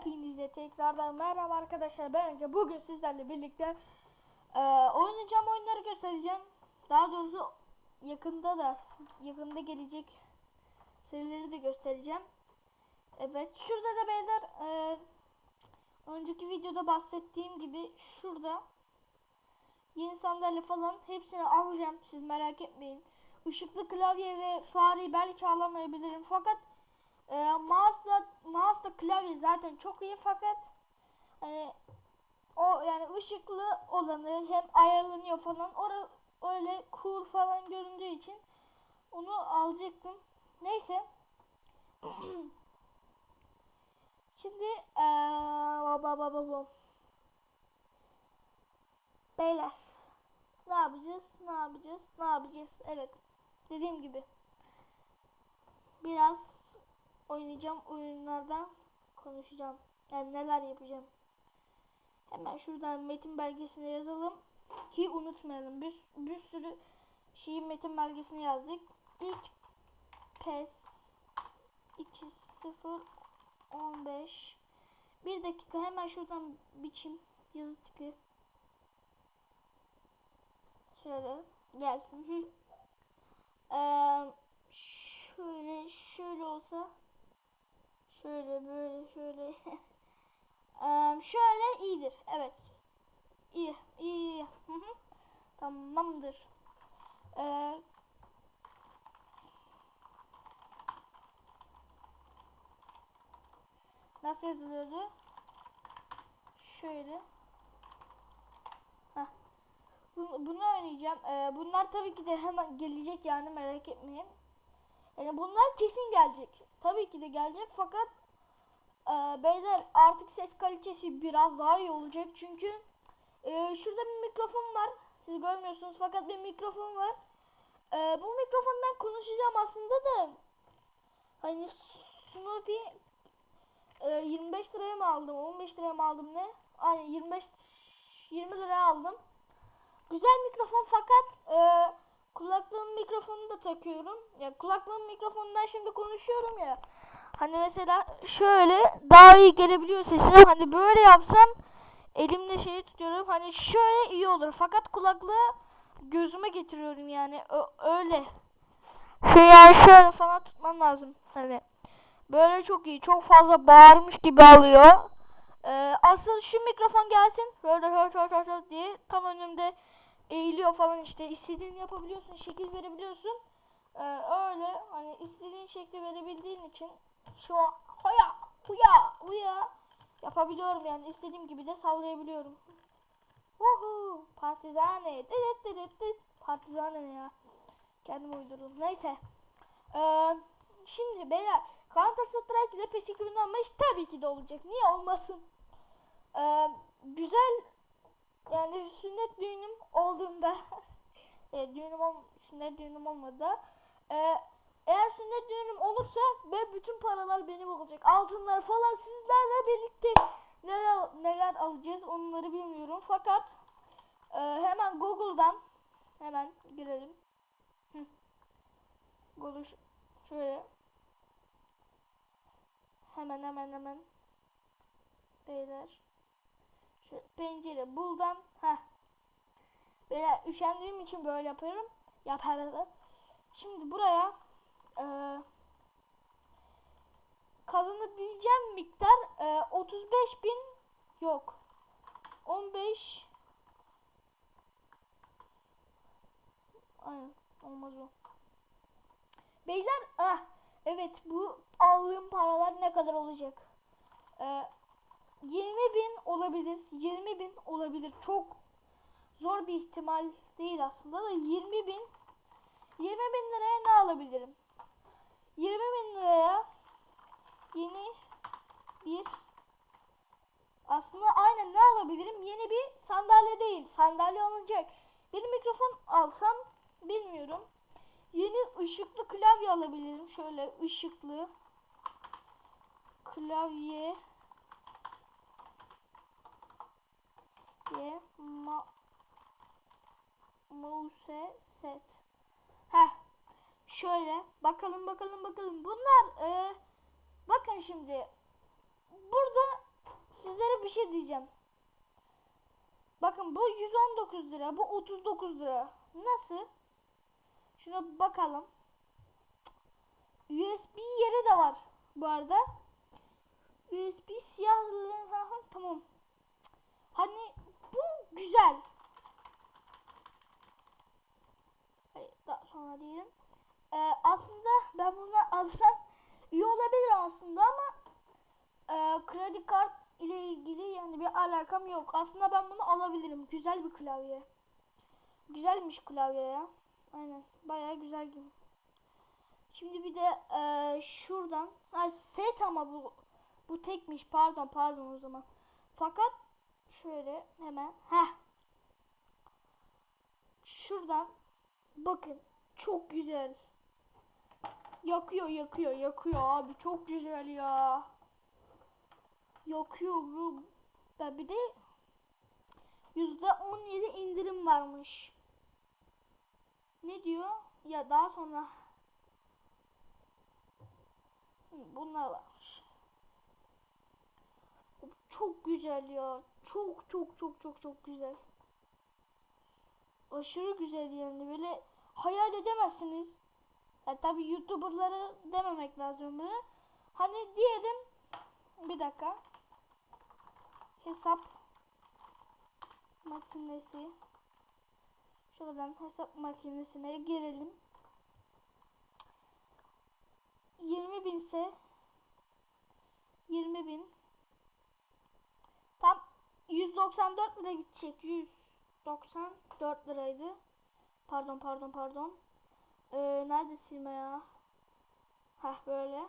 Hepinize tekrardan merhaba arkadaşlar. Ben Ege. Bugün sizlerle birlikte e, oynayacağım oyunları göstereceğim. Daha doğrusu yakında da yakında gelecek serileri de göstereceğim. Evet, şurada da beyler e, önceki videoda bahsettiğim gibi şurada yeni sandalye falan hepsini alacağım. Siz merak etmeyin. Işıklı klavye ve fareyi belki alamayabilirim fakat e, mouse'la mouse'la klavye zaten çok iyi fakat hani o yani ışıklı olanı hem ayarlanıyor falan ora öyle cool falan göründüğü için onu alacaktım. Neyse. Şimdi eee baba baba baba. Beyler. Ne yapacağız? Ne yapacağız? Ne yapacağız? Evet. Dediğim gibi. Biraz oynayacağım oyunlardan konuşacağım. Yani neler yapacağım. Hemen şuradan metin belgesine yazalım. Ki unutmayalım. Bir, bir sürü şeyin metin belgesine yazdık. İlk PES 2015 Bir dakika hemen şuradan biçim yazı tipi. Şöyle gelsin. Eee şöyle şöyle olsa şöyle böyle şöyle. Eee, şöyle iyidir. Evet. İyi iyi iyi. Tamamdır. Eee, nasıl yazılıyordu? Şöyle. Bunu, bunu oynayacağım. Eee, bunlar tabii ki de hemen gelecek yani merak etmeyin yani bunlar kesin gelecek. Tabii ki de gelecek fakat e, beyler artık ses kalitesi biraz daha iyi olacak. Çünkü e, şurada bir mikrofon var. Siz görmüyorsunuz fakat bir mikrofon var. E, bu mikrofondan konuşacağım aslında da hani Snoopy e, 25 liraya mı aldım? 15 liraya mı aldım ne? Aynen 25 20 liraya aldım. Güzel mikrofon fakat e, kulaklığın mikrofonunu da takıyorum. Ya kulaklığın mikrofonundan şimdi konuşuyorum ya. Hani mesela şöyle daha iyi gelebiliyor sesim. Hani böyle yapsam elimle şeyi tutuyorum. Hani şöyle iyi olur. Fakat kulaklığı gözüme getiriyorum yani. Ö- öyle. Şey yani şöyle falan tutmam lazım. Hani böyle çok iyi. Çok fazla bağırmış gibi alıyor. Ee, asıl şu mikrofon gelsin. Böyle hört hört hört diye tam önümde eğiliyor falan işte. İstediğini yapabiliyorsun şekil verebiliyorsun. Ee, öyle hani istediğin şekli verebildiğin için şu hoya huya huya yapabiliyorum yani. İstediğim gibi de sallayabiliyorum. Uhu partizane dıt dıt dıt partizane ne ya. Kendim uydurdum. Neyse. Ee, şimdi beyler Counter Strike ile PES 2015 tabii ki de olacak. Niye olmasın? Ee, güzel yani sünnet düğünüm olduğunda e, düğünüm ol, sünnet düğünüm olmadı e, eğer sünnet düğünüm olursa ve bütün paralar benim olacak. Altınlar falan sizlerle birlikte neler neler alacağız onları bilmiyorum. Fakat e, hemen Google'dan hemen girelim. Google şöyle hemen hemen hemen beyler pencere buldan ha. Böyle üşendiğim için böyle yapıyorum. Yaparım şimdi buraya e, kazanabileceğim miktar e, 35 bin yok. 15 Aynen olmaz o. Beyler ah evet bu aldığım paralar ne kadar olacak? E, 20 bin olabilir. 20 bin olabilir. Çok zor bir ihtimal değil aslında da 20 bin 20 bin liraya ne alabilirim? 20 bin liraya yeni bir aslında aynen ne alabilirim? Yeni bir sandalye değil. Sandalye alınacak. Bir mikrofon alsam bilmiyorum. Yeni ışıklı klavye alabilirim. Şöyle ışıklı klavye diye ma mouse set. Heh. Şöyle bakalım bakalım bakalım. Bunlar e, bakın şimdi burada bir şey diyeceğim. Bakın bu 119 lira, bu 39 lira. Nasıl? Şuna bakalım. USB yeri de var bu arada. USB ha, tamam. Hani güzel. Hayır, daha sonra diyelim. Ee, aslında ben bunu alsam iyi olabilir aslında ama e, kredi kart ile ilgili yani bir alakam yok. Aslında ben bunu alabilirim. Güzel bir klavye. Güzelmiş klavye ya. Aynen. Bayağı güzel gibi. Şimdi bir de e, şuradan. Ha, set ama bu. Bu tekmiş. Pardon pardon o zaman. Fakat şöyle hemen. Heh. Şuradan. Bakın. Çok güzel. Yakıyor yakıyor yakıyor abi. Çok güzel ya. Yakıyor bu. Ya bir de yüzde on yedi indirim varmış. Ne diyor? Ya daha sonra bunlar varmış. Çok güzel ya. Çok çok çok çok çok güzel. Aşırı güzel yani böyle hayal edemezsiniz. Ya tabi youtuberları dememek lazım bunu. Hani diyelim bir dakika. Hesap makinesi. Şuradan hesap makinesine girelim. 20 bin ise 20 bin 194 lira gidecek. 194 liraydı. Pardon pardon pardon. Ee, nerede silme ya? Heh böyle.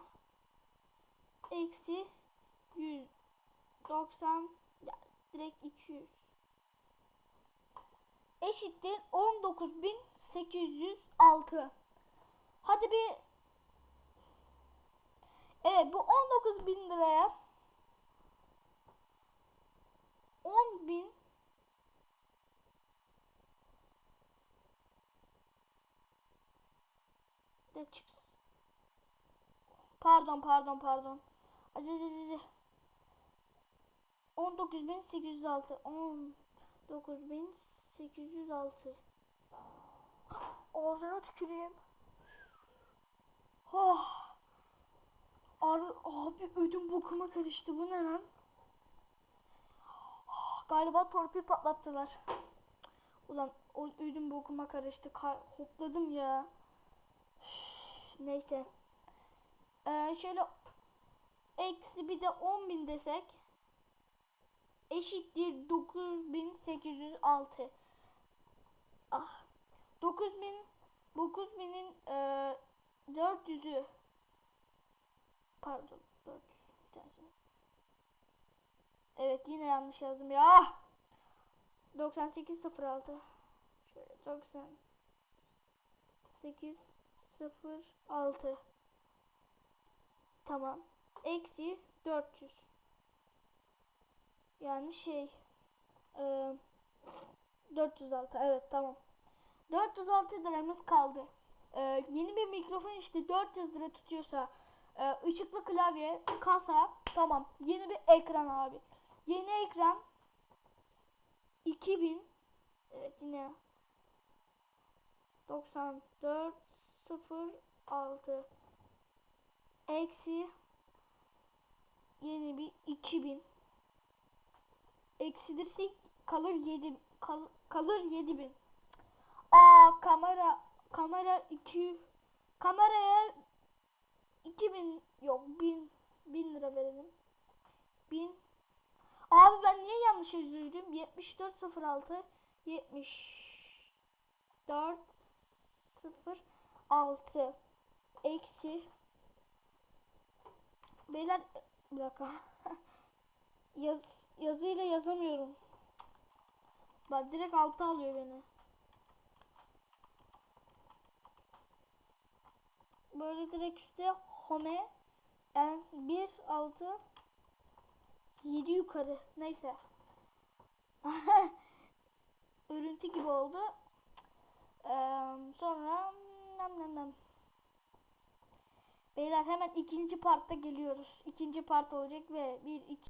Eksi 190 ya, direkt 200 eşittir 19.806 hadi bir Evet bu 19 bin liraya 10 bin de çıksın. Pardon pardon pardon. Acı acı acı. 19.806 19.806 Ağzına tüküreyim. Oh. Abi, abi ödüm bokuma karıştı. Bu ne lan? Galiba torpil patlattılar. Ulan o ödüm bokuma karıştı. Kar hopladım ya. Neyse. Ee, şöyle eksi bir de 10 bin desek eşittir 9806. Ah. 9000 9000'in e, 400'ü Pardon. 400 bir tanesi. Evet yine yanlış yazdım ya. 9806. Şöyle 9806. Tamam. Eksi 400. Yani şey e, 406 evet tamam. 406 liramız kaldı. E, yeni bir mikrofon işte 400 lira tutuyorsa ee, ışıklı klavye, kasa, tamam. Yeni bir ekran abi. Yeni ekran. 2000 evet yine. 94 06 eksi. Yeni bir 2000 eksilirsek kalır 7 kal, kalır 7000 Aa kamera kamera 2 kameraya 2000 yok 1000 1000 lira verelim. 1000 Abi ben niye yanlış yazıyorum? 7406 74 06 eksi Beyler bir dakika. Yaz, yazıyla yazamıyorum. Bak direkt alta alıyor beni. Böyle direkt üstte home yani 1 6 7 yukarı neyse. Örüntü gibi oldu. Ee, sonra nam nam nam. Beyler hemen ikinci partta geliyoruz. İkinci part olacak ve bir iki